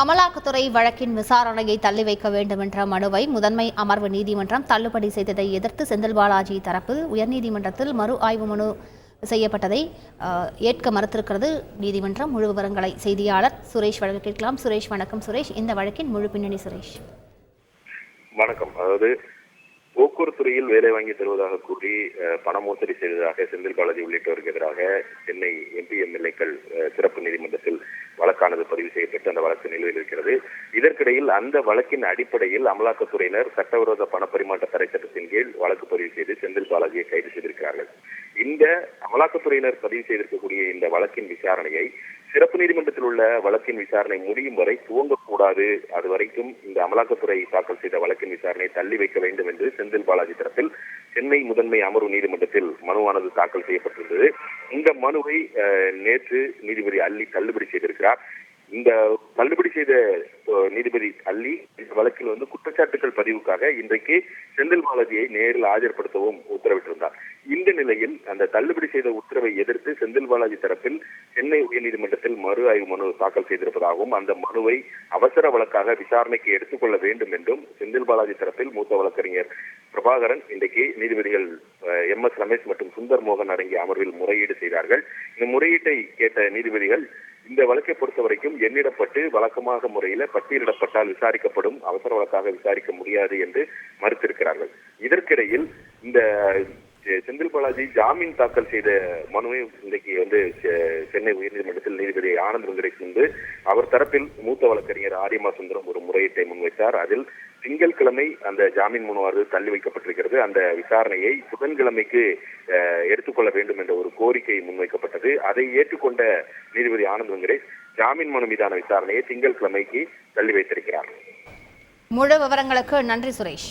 அமலாக்கத்துறை வழக்கின் விசாரணையை தள்ளி வைக்க வேண்டும் என்ற மனுவை முதன்மை அமர்வு நீதிமன்றம் தள்ளுபடி செய்ததை எதிர்த்து செந்தில் பாலாஜி தரப்பில் உயர்நீதிமன்றத்தில் மறு ஆய்வு மனு செய்யப்பட்டதை ஏற்க மறுத்திருக்கிறது நீதிமன்றம். முழு விவரங்களை செய்தியாளர் சுரேஷ் வழக்கு கேட்கலாம். சுரேஷ் வணக்கம் சுரேஷ். இந்த வழக்கின் முழு பின்னணி சுரேஷ். வணக்கம். அதாவது போக்குவரத்துறையில் வேலை வாங்கி தருவதாக கூறி அஹ், பண மோசடி செய்ததாக செந்தில் பாலாஜி உள்ளிட்டோருக்கு எதிராக சென்னை எம்பி எம்எல்ஏக்கள் சிறப்பு நீதிமன்றத்தில் வழக்கு பதிவு செய்யப்பட்டு அந்த வழக்கு நிலுவையில் இருக்கிறது. இதற்கிடையில் அந்த வழக்கின் அடிப்படையில் அமலாக்கத்துறையினர் சட்டவிரோத பணப்பரிமாற்ற தடை சட்டத்தின் கீழ் வழக்கு பதிவு செய்து செந்தில் பாலாஜியை கைது செய்திருக்கிறார்கள். இந்த அமலாக்கத்துறையினர் பதிவு செய்திருக்கக்கூடிய இந்த வழக்கின் விசாரணையை சிறப்பு நீதிமன்றத்தில் உள்ள வழக்கின் விசாரணை முடியும் வரை துவங்கக்கூடாது. அது வரைக்கும் இந்த அமலாக்கத்துறை தாக்கல் செய்த வழக்கின் விசாரணையை தள்ளி வைக்க வேண்டும் என்று செந்தில் பாலாஜி தரப்பில் சென்னை முதன்மை அமர்வு நீதிமன்றத்தில் மனுவானது தாக்கல் செய்யப்பட்டிருந்தது. இந்த மனுவை நேற்று நீதிபதி அள்ளி தள்ளுபடி செய்திருக்கிறார். இந்த தள்ளுபடி செய்த நீதிபதி அள்ளி இந்த வழக்கில் வந்து குற்றச்சாட்டுகள் பதிவுக்காக இன்றைக்கு செந்தில் பாலாஜியை நேரில் ஆஜர்படுத்தவும் உத்தரவிட்டிருந்தார். இந்த நிலையில் அந்த தள்ளுபடி செய்த உத்தரவை எதிர்த்து செந்தில் பாலாஜி தரப்பில் சென்னை உயர்நீதிமன்றத்தில் மறு ஆய்வு மனு தாக்கல் செய்திருப்பதாகவும் அந்த மனுவை அவசர வழக்காக விசாரணைக்கு எடுத்துக்கொள்ள வேண்டும் என்றும் செந்தில் பாலாஜி தரப்பில் மூத்த வழக்கறிஞர் பிரபாகரன் இன்றைக்கு நீதிபதிகள் ரமேஷ் மற்றும் சுந்தர் மோகன் அடங்கிய அமர்வில் முறையீடு செய்தார்கள். இந்த முறையீட்டை கேட்ட நீதிபதிகள் இந்த வழக்கை பொறுத்த வரைக்கும் எண்ணிடப்பட்டு வழக்கமாக முறையில பட்டியலிடப்பட்டால் விசாரிக்கப்படும் அவசர வழக்காக விசாரிக்க முடியாது என்று மறுத்திருக்கிறார்கள். இதற்கிடையில் இந்த செந்தில் பாலாஜி ஜாமீன் தாக்கல் செய்த மனுவை இன்றைக்கு வந்து சென்னை உயர்நீதிமன்றத்தில் நீதிபதி ஆனந்த் வெங்கடேஷ் வந்து அவர் தரப்பில் மூத்த வழக்கறிஞர் ஆரியமா சுந்தரம் ஒரு முறையீட்டை முன்வைத்தார். அதில் திங்கட்கிழமை அந்த ஜாமீன் மனுவானது தள்ளி வைக்கப்பட்டிருக்கிறது. அந்த விசாரணையை புதன்கிழமைக்கு அஹ், எடுத்துக்கொள்ள வேண்டும் என்ற ஒரு கோரிக்கை முன்வைக்கப்பட்டது. அதை ஏற்றுக்கொண்ட நீதிபதி ஆனந்த் வெங்கடேஷ் ஜாமீன் மனு மீதான விசாரணையை திங்கட்கிழமைக்கு தள்ளி வைத்திருக்கிறார். முழு விவரங்களுக்கு நன்றி சுரேஷ்.